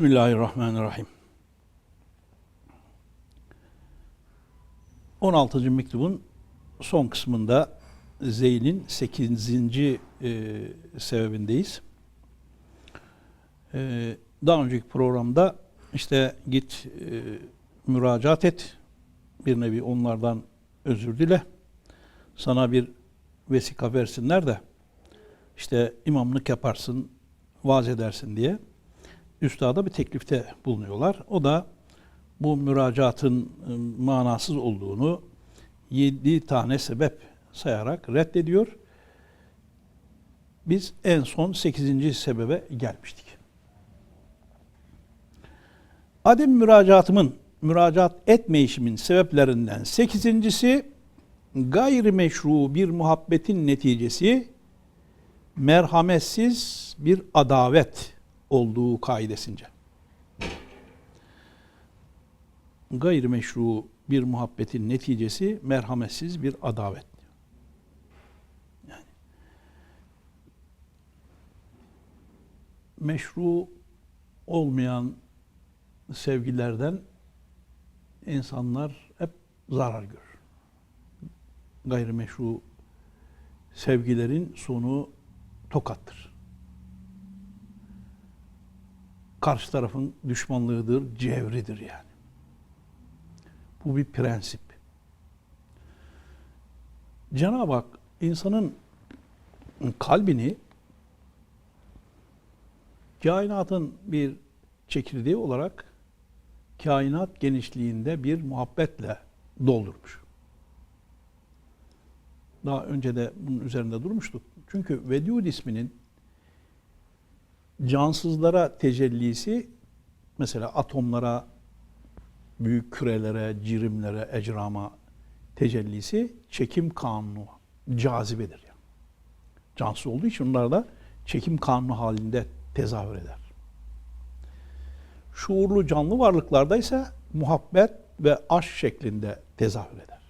Bismillahirrahmanirrahim. 16. mektubun son kısmında Zeyn'in 8. E, sebebindeyiz. E, daha önceki programda işte git e, müracaat et, bir nevi onlardan özür dile, sana bir vesika versinler de işte imamlık yaparsın, vaaz edersin diye üstada bir teklifte bulunuyorlar. O da bu müracaatın ı, manasız olduğunu yedi tane sebep sayarak reddediyor. Biz en son sekizinci sebebe gelmiştik. Adem müracaatımın, müracaat etmeyişimin sebeplerinden sekizincisi gayrimeşru bir muhabbetin neticesi merhametsiz bir adavet olduğu kaidesince. Gayrimeşru bir muhabbetin neticesi merhametsiz bir adavet. Yani meşru olmayan sevgilerden insanlar hep zarar görür. Gayrimeşru sevgilerin sonu tokattır. Karşı tarafın düşmanlığıdır, cevridir yani. Bu bir prensip. Cenab-ı Hak insanın kalbini kainatın bir çekirdeği olarak kainat genişliğinde bir muhabbetle doldurmuş. Daha önce de bunun üzerinde durmuştuk. Çünkü Vedud isminin cansızlara tecellisi mesela atomlara, büyük kürelere, cirimlere, ecrama tecellisi çekim kanunu, cazibedir. Yani. Cansız olduğu için onlar da çekim kanunu halinde tezahür eder. Şuurlu canlı varlıklarda ise muhabbet ve aşk şeklinde tezahür eder.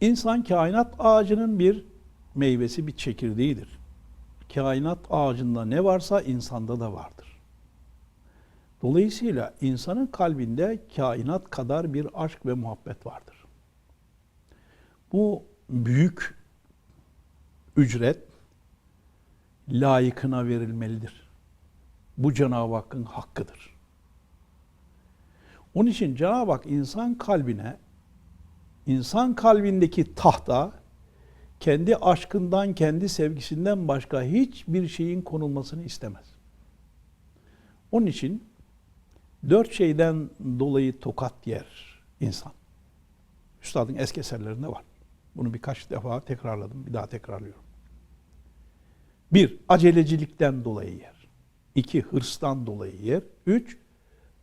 İnsan kainat ağacının bir meyvesi, bir çekirdeğidir. Kainat ağacında ne varsa insanda da vardır. Dolayısıyla insanın kalbinde kainat kadar bir aşk ve muhabbet vardır. Bu büyük ücret layıkına verilmelidir. Bu Cenab-ı Hakk'ın hakkıdır. Onun için Cenab-ı Hak insan kalbine, insan kalbindeki tahta, kendi aşkından, kendi sevgisinden başka hiçbir şeyin konulmasını istemez. Onun için dört şeyden dolayı tokat yer insan. Üstadın eski eserlerinde var. Bunu birkaç defa tekrarladım, bir daha tekrarlıyorum. Bir, acelecilikten dolayı yer. İki, hırstan dolayı yer. Üç,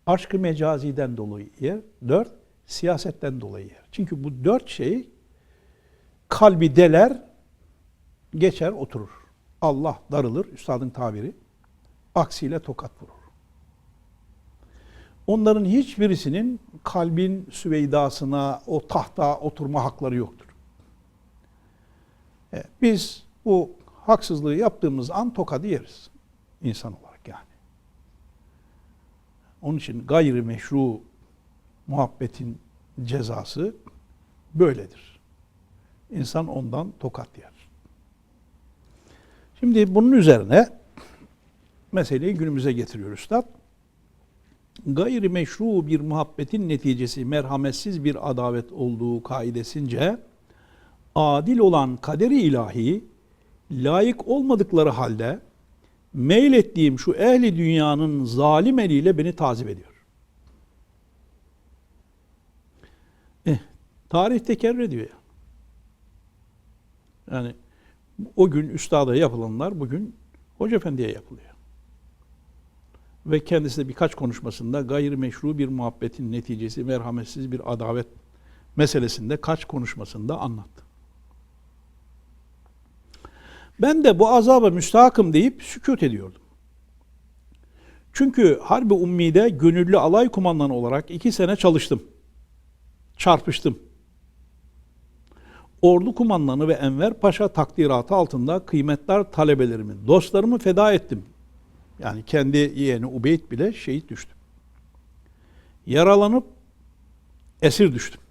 aşkı mecaziden dolayı yer. Dört, siyasetten dolayı yer. Çünkü bu dört şey kalbi deler, geçer oturur. Allah darılır, üstadın tabiri. Aksiyle tokat vurur. Onların hiçbirisinin kalbin süveydasına, o tahta oturma hakları yoktur. E, biz bu haksızlığı yaptığımız an tokadı yeriz insan olarak yani. Onun için gayri meşru muhabbetin cezası böyledir. İnsan ondan tokat yer. Şimdi bunun üzerine meseleyi günümüze getiriyor Üstad. Gayri meşru bir muhabbetin neticesi merhametsiz bir adavet olduğu kaidesince adil olan kaderi ilahi layık olmadıkları halde meylettiğim şu ehli dünyanın zalim eliyle beni tazip ediyor. Eh, tarih tekerrür ediyor ya. Yani o gün üstada yapılanlar bugün Hoca Efendi'ye yapılıyor. Ve kendisi de birkaç konuşmasında gayrimeşru bir muhabbetin neticesi merhametsiz bir adavet meselesinde kaç konuşmasında anlattı. Ben de bu azaba müstahakım deyip sükut ediyordum. Çünkü Harbi Ummi'de gönüllü alay kumandanı olarak iki sene çalıştım. Çarpıştım. Ordu kumandanı ve Enver Paşa takdiratı altında kıymetler talebelerimi, dostlarımı feda ettim. Yani kendi yeğeni Ubeyd bile şehit düştü. Yaralanıp esir düştüm.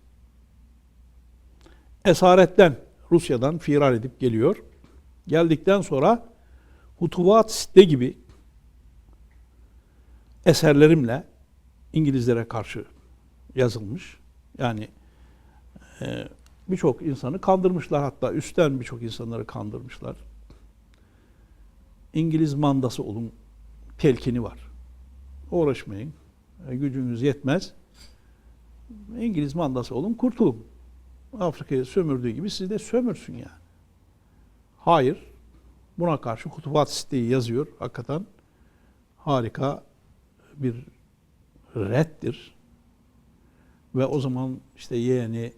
Esaretten Rusya'dan firar edip geliyor. Geldikten sonra Hutuvat Sitte gibi eserlerimle İngilizlere karşı yazılmış. Yani e, birçok insanı kandırmışlar hatta üstten birçok insanları kandırmışlar. İngiliz mandası olun telkini var. Uğraşmayın. E, gücünüz yetmez. İngiliz mandası olun kurtulun. Afrika'yı sömürdüğü gibi siz de sömürsün yani. Hayır. Buna karşı Kutubat siteyi yazıyor. Hakikaten harika bir reddir. Ve o zaman işte yeğeni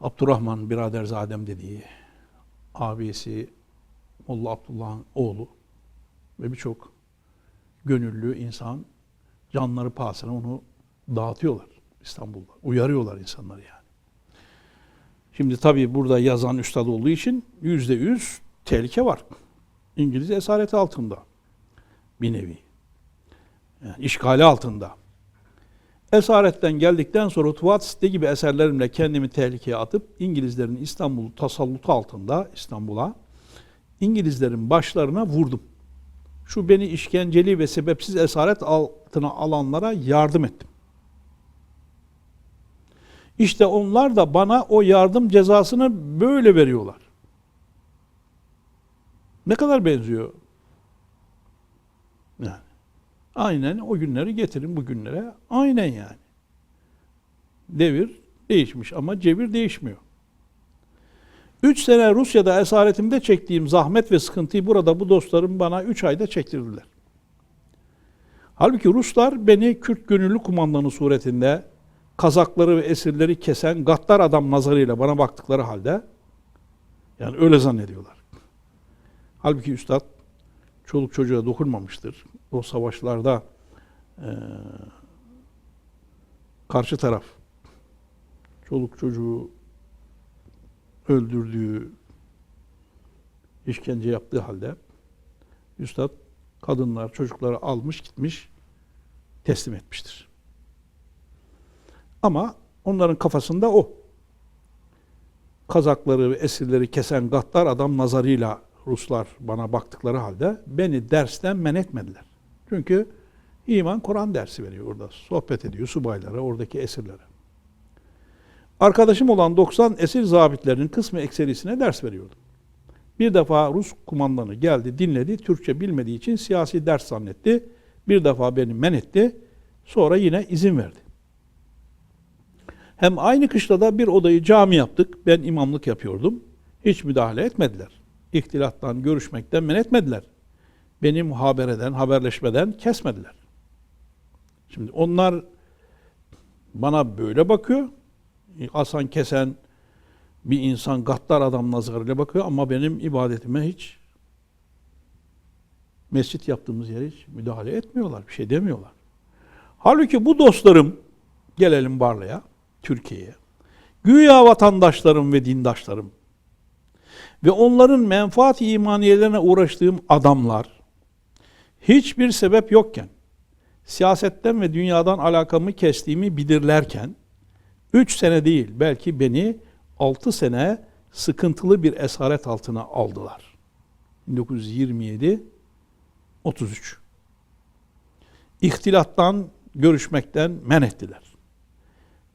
Abdurrahman Biraderzadem dediği abisi Molla Abdullah'ın oğlu ve birçok gönüllü insan canları pahasına onu dağıtıyorlar İstanbul'da. Uyarıyorlar insanları yani. Şimdi tabii burada yazan üstad olduğu için yüzde yüz tehlike var. İngiliz esareti altında. Bir nevi. Yani işgali altında. Esaretten geldikten sonra Tuvatsite gibi eserlerimle kendimi tehlikeye atıp İngilizlerin İstanbul tasallutu altında İstanbul'a İngilizlerin başlarına vurdum. Şu beni işkenceli ve sebepsiz esaret altına alanlara yardım ettim. İşte onlar da bana o yardım cezasını böyle veriyorlar. Ne kadar benziyor? Yani. Aynen o günleri getirin bugünlere. Aynen yani. Devir değişmiş ama cevir değişmiyor. Üç sene Rusya'da esaretimde çektiğim zahmet ve sıkıntıyı burada bu dostlarım bana üç ayda çektirdiler. Halbuki Ruslar beni Kürt gönüllü kumandanı suretinde kazakları ve esirleri kesen gaddar adam nazarıyla bana baktıkları halde yani öyle zannediyorlar. Halbuki üstad çoluk çocuğa dokunmamıştır. O savaşlarda e, karşı taraf çoluk çocuğu öldürdüğü, işkence yaptığı halde üstad kadınlar, çocukları almış gitmiş teslim etmiştir. Ama onların kafasında o. Kazakları ve esirleri kesen gaddar adam nazarıyla Ruslar bana baktıkları halde beni dersten men etmediler. Çünkü iman Kur'an dersi veriyor orada. Sohbet ediyor subaylara, oradaki esirlere. Arkadaşım olan 90 esir zabitlerinin kısmı ekserisine ders veriyordum. Bir defa Rus kumandanı geldi, dinledi. Türkçe bilmediği için siyasi ders zannetti. Bir defa beni men etti. Sonra yine izin verdi. Hem aynı kışlada bir odayı cami yaptık. Ben imamlık yapıyordum. Hiç müdahale etmediler. İhtilattan, görüşmekten men etmediler. Beni muhabereden, haberleşmeden kesmediler. Şimdi onlar bana böyle bakıyor. Asan kesen bir insan gaddar adam nazarıyla bakıyor ama benim ibadetime hiç mescit yaptığımız yere hiç müdahale etmiyorlar. Bir şey demiyorlar. Halbuki bu dostlarım gelelim Barla'ya, Türkiye'ye. Güya vatandaşlarım ve dindaşlarım ve onların menfaat imaniyelerine uğraştığım adamlar hiçbir sebep yokken siyasetten ve dünyadan alakamı kestiğimi bilirlerken 3 sene değil belki beni 6 sene sıkıntılı bir esaret altına aldılar. 1927 33. İhtilattan, görüşmekten men ettiler.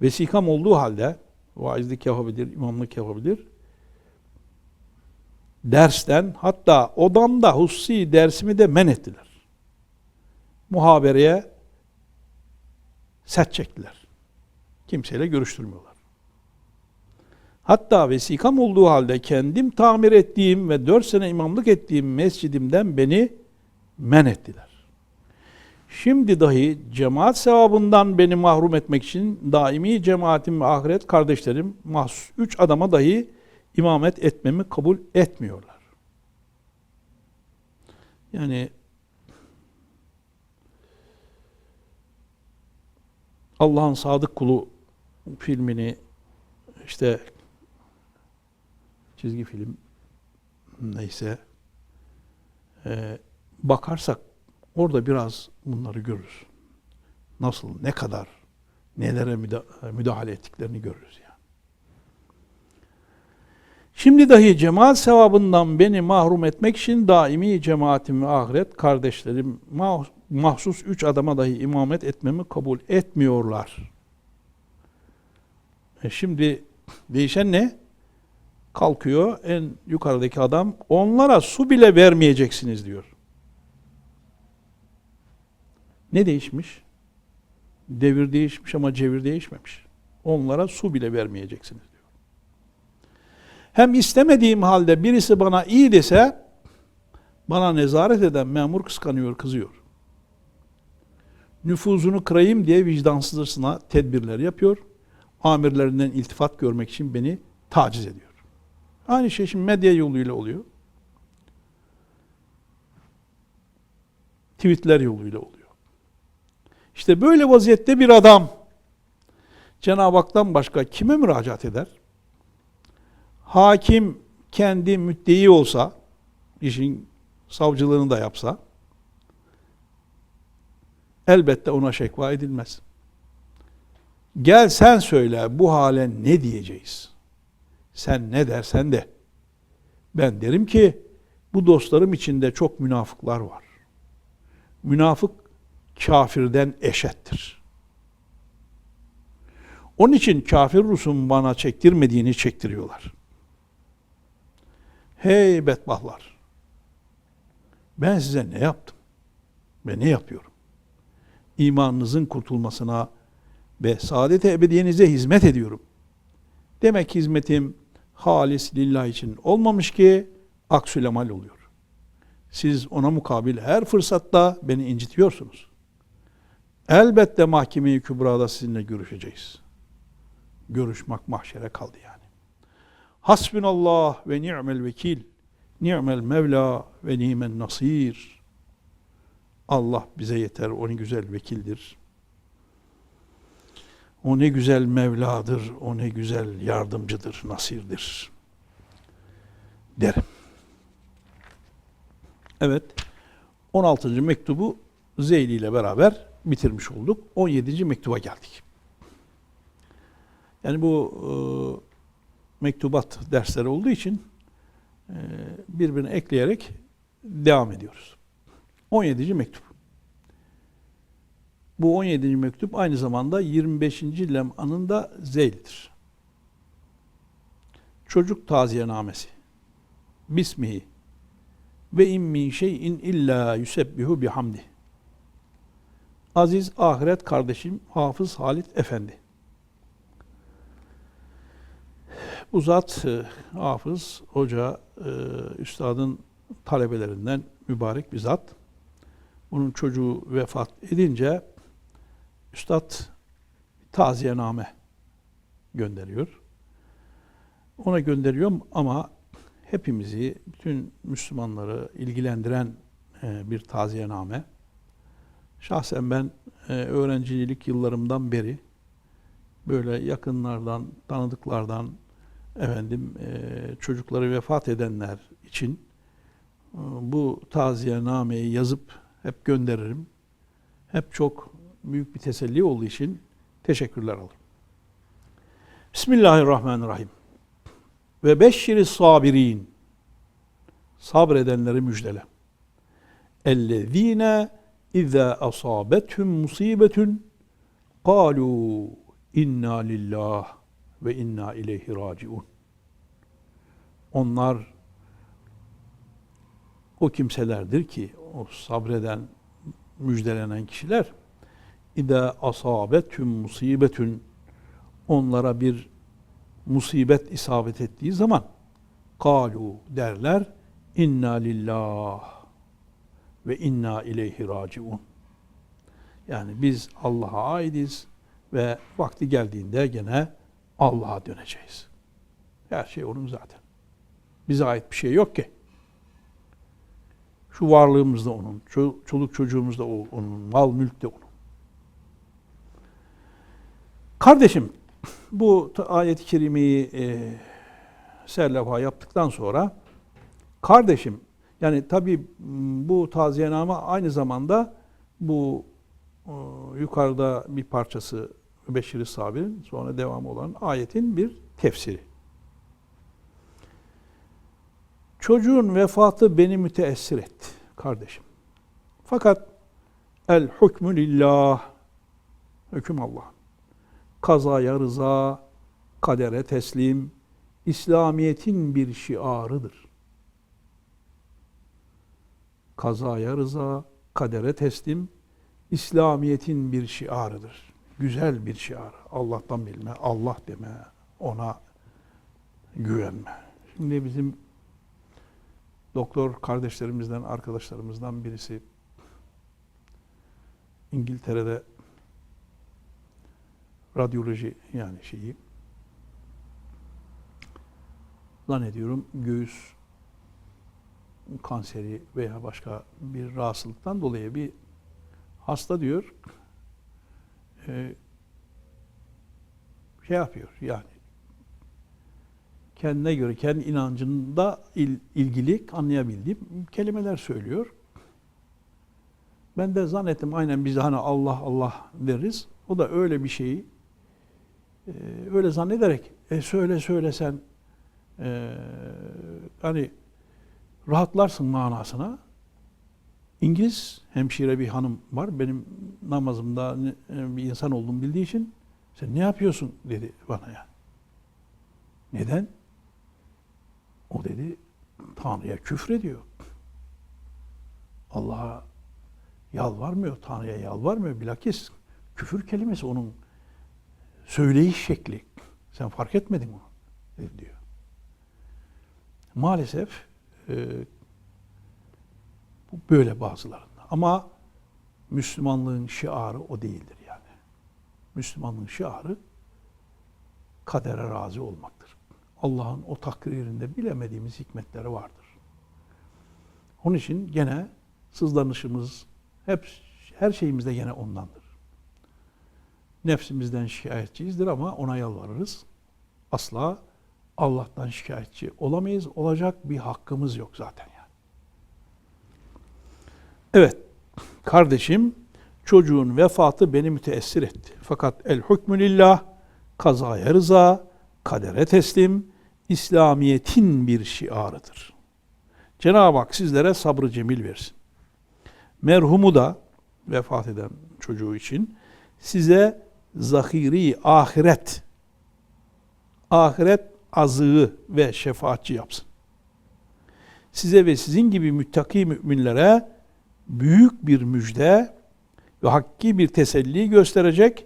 Vesikam olduğu halde vaizlik yapabilir, imamlık yapabilir. Dersten hatta odamda hususi dersimi de men ettiler. Muhabereye set çektiler. Kimseyle görüştürmüyorlar. Hatta vesikam olduğu halde kendim tamir ettiğim ve dört sene imamlık ettiğim mescidimden beni men ettiler. Şimdi dahi cemaat sevabından beni mahrum etmek için daimi cemaatim ve ahiret kardeşlerim mahsus üç adama dahi imamet etmemi kabul etmiyorlar. Yani Allah'ın sadık kulu filmini işte çizgi film neyse e, bakarsak orada biraz bunları görürüz. Nasıl, ne kadar, nelere müda- müdahale ettiklerini görürüz. Şimdi dahi cemaat sevabından beni mahrum etmek için daimi cemaatim ve ahiret kardeşlerim mah- mahsus üç adama dahi imamet etmemi kabul etmiyorlar. E şimdi değişen ne? Kalkıyor en yukarıdaki adam onlara su bile vermeyeceksiniz diyor. Ne değişmiş? Devir değişmiş ama cevir değişmemiş. Onlara su bile vermeyeceksiniz. Hem istemediğim halde birisi bana iyi dese bana nezaret eden memur kıskanıyor, kızıyor. Nüfuzunu kırayım diye vicdansızcasına tedbirler yapıyor. Amirlerinden iltifat görmek için beni taciz ediyor. Aynı şey şimdi medya yoluyla oluyor. Tweetler yoluyla oluyor. İşte böyle vaziyette bir adam Cenab-ı Hak'tan başka kime müracaat eder? Hakim kendi müddei olsa, işin savcılığını da yapsa, elbette ona şekva edilmez. Gel sen söyle bu hale ne diyeceğiz? Sen ne dersen de. Ben derim ki bu dostlarım içinde çok münafıklar var. Münafık kafirden eşettir. Onun için kafir Rus'un bana çektirmediğini çektiriyorlar. Hey bedbahtlar! Ben size ne yaptım? Ve ne yapıyorum? İmanınızın kurtulmasına ve saadet ebediyenize hizmet ediyorum. Demek hizmetim halis lillah için olmamış ki aksülemal oluyor. Siz ona mukabil her fırsatta beni incitiyorsunuz. Elbette mahkeme-i kübrada sizinle görüşeceğiz. Görüşmek mahşere kaldı yani. Hasbunallah ve ni'mel vekil. Ni'mel mevla ve ni'men nasir. Allah bize yeter. O ne güzel vekildir. O ne güzel Mevladır. O ne güzel yardımcıdır, nasirdir. Derim. Evet. 16. mektubu Zeyli ile beraber bitirmiş olduk. 17. mektuba geldik. Yani bu e, mektubat dersleri olduğu için e, birbirine ekleyerek devam ediyoruz. 17. mektup. Bu 17. mektup aynı zamanda 25. lem'anın da zeylidir. Çocuk taziyenamesi. Bismihi ve in min şeyin illa yusebbihu bihamdi. Aziz ahiret kardeşim Hafız Halit Efendi. Bu zat e, Hafız Hoca e, Üstadın talebelerinden mübarek bir zat. Bunun çocuğu vefat edince Üstad taziyename gönderiyor. Ona gönderiyorum ama hepimizi, bütün Müslümanları ilgilendiren e, bir taziyename. Şahsen ben e, öğrencilik yıllarımdan beri böyle yakınlardan, tanıdıklardan, efendim e, çocukları vefat edenler için e, bu taziyenameyi yazıp hep gönderirim. Hep çok büyük bir teselli olduğu için teşekkürler alırım. Bismillahirrahmanirrahim. Ve beşşiri sabirin. Sabredenleri müjdele. Ellezine izâ asâbethum musibetun kâlû inna lillah ve inna ileyhi raciun. Onlar o kimselerdir ki o sabreden müjdelenen kişiler İde asabetüm musibetün onlara bir musibet isabet ettiği zaman kalu derler inna lillah ve inna ileyhi raciun. Yani biz Allah'a aidiz ve vakti geldiğinde gene Allah'a döneceğiz. Her şey onun zaten. Bize ait bir şey yok ki. Şu varlığımız da onun, çoluk çocuğumuz da onun, mal mülk de onun. Kardeşim, bu ayet-i kerimeyi e, serlafa yaptıktan sonra kardeşim, Yani tabii m, bu taziyename aynı zamanda bu e, yukarıda bir parçası Beşir-i Sabir'in sonra devamı olan ayetin bir tefsiri. Çocuğun vefatı beni müteessir etti kardeşim. Fakat el hükmü lillah hüküm Allah. Kazaya rıza, kadere teslim, İslamiyet'in bir şiarıdır. Kazaya rıza, kadere teslim, İslamiyet'in bir şiarıdır. Güzel bir şiar. Allah'tan bilme, Allah deme, ona güvenme. Şimdi bizim doktor kardeşlerimizden, arkadaşlarımızdan birisi İngiltere'de radyoloji yani şeyi zannediyorum göğüs kanseri veya başka bir rahatsızlıktan dolayı bir hasta diyor e, şey yapıyor yani kendine göre kendi inancında il, ilgili anlayabildiğim kelimeler söylüyor. Ben de zannettim aynen biz hani Allah Allah deriz. O da öyle bir şeyi e, öyle zannederek e söyle söylesen e, hani rahatlarsın manasına. İngiliz hemşire bir hanım var. Benim namazımda e, bir insan olduğumu bildiği için sen ne yapıyorsun dedi bana ya. Neden? O dedi Tanrı'ya küfrediyor. Allah'a yalvarmıyor, Tanrı'ya yalvarmıyor. Bilakis küfür kelimesi onun söyleyiş şekli. Sen fark etmedin mi? diyor. Maalesef e, bu böyle bazılarında. Ama Müslümanlığın şiarı o değildir yani. Müslümanlığın şiarı kadere razı olmaktır. Allah'ın o takdirinde bilemediğimiz hikmetleri vardır. Onun için gene sızlanışımız hep her şeyimizde gene ondandır. Nefsimizden şikayetçiyizdir ama ona yalvarırız. Asla Allah'tan şikayetçi olamayız. Olacak bir hakkımız yok zaten. Evet, kardeşim çocuğun vefatı beni müteessir etti. Fakat el hükmü lillah, kazaya rıza, kadere teslim, İslamiyet'in bir şiarıdır. Cenab-ı Hak sizlere sabrı cemil versin. Merhumu da vefat eden çocuğu için size zahiri ahiret, ahiret azığı ve şefaatçi yapsın. Size ve sizin gibi müttaki müminlere büyük bir müjde ve hakki bir teselli gösterecek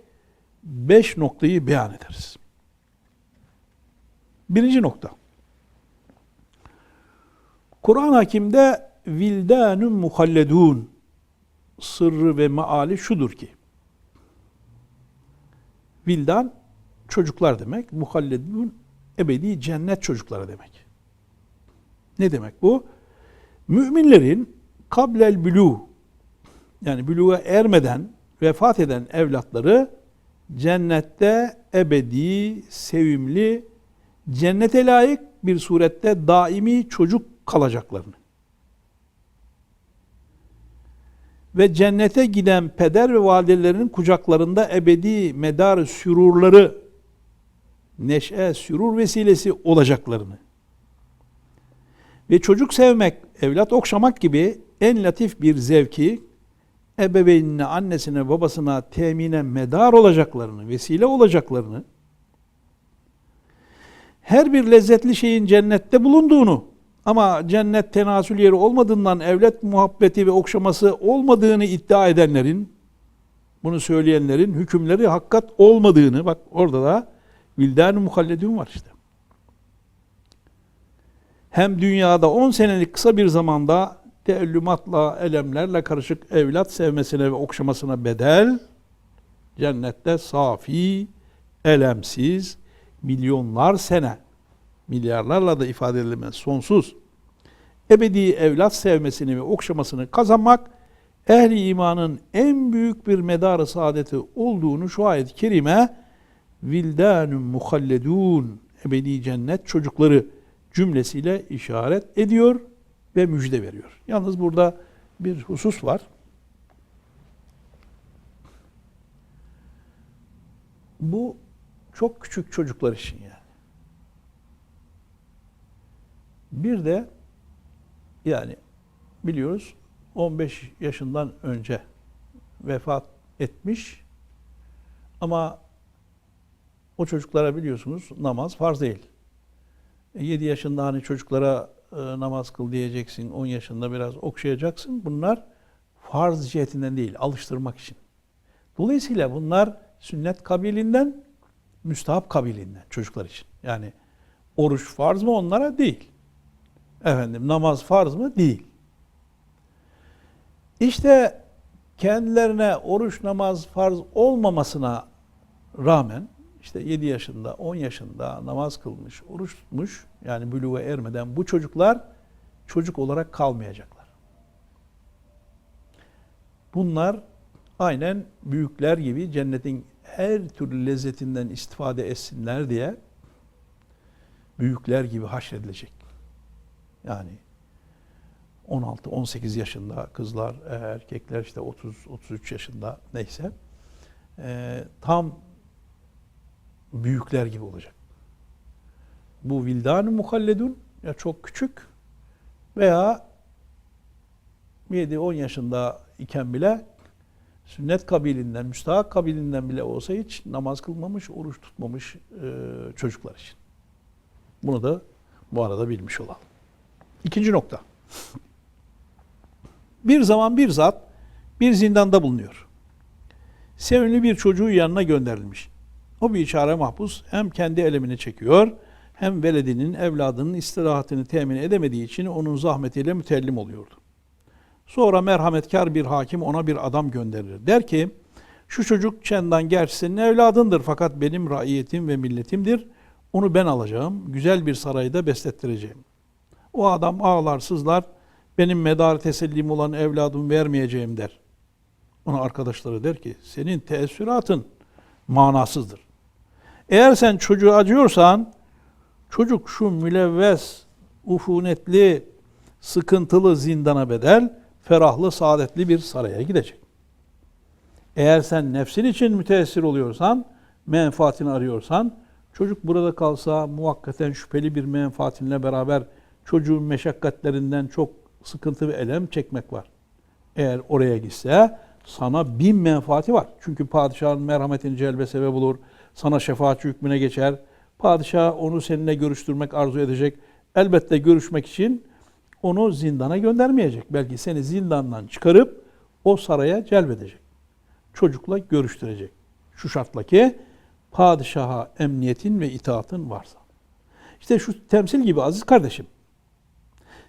beş noktayı beyan ederiz. Birinci nokta. Kur'an-ı Hakim'de vildanun muhalledun sırrı ve maali şudur ki vildan çocuklar demek, muhalledun ebedi cennet çocukları demek. Ne demek bu? Müminlerin kablel bülû. Yani bülüğe ermeden vefat eden evlatları cennette ebedi, sevimli, cennete layık bir surette daimi çocuk kalacaklarını ve cennete giden peder ve validelerinin kucaklarında ebedi medar sürurları neşe, sürur vesilesi olacaklarını ve çocuk sevmek, evlat okşamak gibi en latif bir zevki ebeveynine, annesine, babasına temine medar olacaklarını, vesile olacaklarını, her bir lezzetli şeyin cennette bulunduğunu ama cennet tenasül yeri olmadığından evlat muhabbeti ve okşaması olmadığını iddia edenlerin, bunu söyleyenlerin hükümleri hakikat olmadığını, bak orada da vildan-ı muhalledun var işte. Hem dünyada 10 senelik kısa bir zamanda teellümatla, elemlerle karışık evlat sevmesine ve okşamasına bedel, cennette safi, elemsiz, milyonlar sene, milyarlarla da ifade edilemez, sonsuz, ebedi evlat sevmesini ve okşamasını kazanmak, ehli imanın en büyük bir medarı saadeti olduğunu şu ayet-i kerime, vildanun muhalledun, ebedi cennet çocukları cümlesiyle işaret ediyor ve müjde veriyor. Yalnız burada bir husus var. Bu çok küçük çocuklar için yani. Bir de yani biliyoruz 15 yaşından önce vefat etmiş ama o çocuklara biliyorsunuz namaz farz değil. 7 yaşında hani çocuklara e, namaz kıl diyeceksin, 10 yaşında biraz okşayacaksın. Bunlar farz cihetinden değil, alıştırmak için. Dolayısıyla bunlar sünnet kabilinden, müstahap kabilinden çocuklar için. Yani oruç farz mı onlara? Değil. Efendim namaz farz mı? Değil. İşte kendilerine oruç namaz farz olmamasına rağmen işte 7 yaşında, 10 yaşında namaz kılmış, oruç tutmuş yani buluğa ermeden bu çocuklar çocuk olarak kalmayacaklar. Bunlar aynen büyükler gibi cennetin her türlü lezzetinden istifade etsinler diye büyükler gibi haşredilecek. Yani 16-18 yaşında kızlar, erkekler işte 30-33 yaşında neyse tam büyükler gibi olacak. Bu vildan-ı ya çok küçük veya 7-10 yaşında iken bile sünnet kabilinden, müstahak kabilinden bile olsa hiç namaz kılmamış, oruç tutmamış e, çocuklar için. Bunu da bu arada bilmiş olalım. İkinci nokta. Bir zaman bir zat bir zindanda bulunuyor. Sevimli bir çocuğu yanına gönderilmiş. O biçare mahpus hem kendi elemini çekiyor hem veledinin, evladının istirahatini temin edemediği için onun zahmetiyle mütellim oluyordu. Sonra merhametkar bir hakim ona bir adam gönderir. Der ki, şu çocuk çendan gerçi evladındır fakat benim raiyetim ve milletimdir. Onu ben alacağım, güzel bir sarayda beslettireceğim. O adam ağlar sızlar, benim medar tesellim olan evladımı vermeyeceğim der. Ona arkadaşları der ki, senin teessüratın manasızdır. Eğer sen çocuğu acıyorsan, çocuk şu mülevves, ufunetli, sıkıntılı zindana bedel, ferahlı, saadetli bir saraya gidecek. Eğer sen nefsin için müteessir oluyorsan, menfaatini arıyorsan, çocuk burada kalsa muhakkaten şüpheli bir menfaatinle beraber çocuğun meşakkatlerinden çok sıkıntı ve elem çekmek var. Eğer oraya gitse sana bin menfaati var. Çünkü padişahın merhametini celbe sebep olur. Sana şefaatçi hükmüne geçer. Padişah onu seninle görüştürmek arzu edecek. Elbette görüşmek için onu zindana göndermeyecek. Belki seni zindandan çıkarıp o saraya celbedecek. Çocukla görüştürecek. Şu şartla ki padişaha emniyetin ve itaatın varsa. İşte şu temsil gibi aziz kardeşim.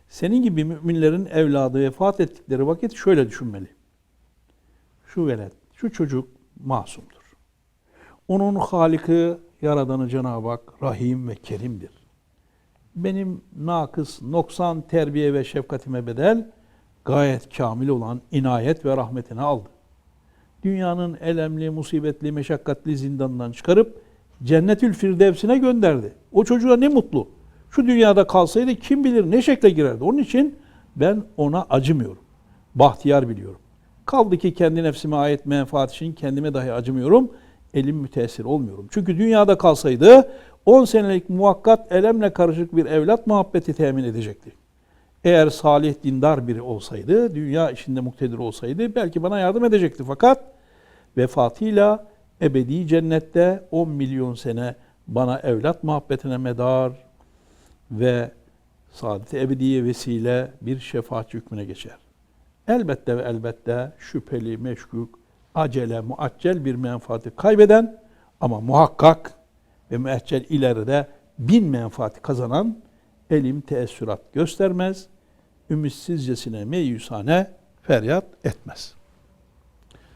Senin gibi müminlerin evladı vefat ettikleri vakit şöyle düşünmeli. Şu velet, şu çocuk masumdur. Onun Halik'i, Yaradanı Cenab-ı Hak Rahim ve Kerim'dir. Benim nakıs, noksan terbiye ve şefkatime bedel gayet kamil olan inayet ve rahmetini aldı. Dünyanın elemli, musibetli, meşakkatli zindanından çıkarıp cennetül firdevsine gönderdi. O çocuğa ne mutlu. Şu dünyada kalsaydı kim bilir ne şekle girerdi. Onun için ben ona acımıyorum. Bahtiyar biliyorum. Kaldı ki kendi nefsime ait menfaat için kendime dahi acımıyorum. Elim müteessir olmuyorum. Çünkü dünyada kalsaydı 10 senelik muhakkat elemle karışık bir evlat muhabbeti temin edecekti. Eğer salih dindar biri olsaydı, dünya işinde muktedir olsaydı belki bana yardım edecekti. Fakat vefatıyla ebedi cennette 10 milyon sene bana evlat muhabbetine medar ve saadet ebediye vesile bir şefaat hükmüne geçer. Elbette ve elbette şüpheli, meşkuk, acele, muaccel bir menfaati kaybeden ama muhakkak ve müeccel ileride bin menfaati kazanan elim teessürat göstermez, ümitsizcesine meyusane feryat etmez.''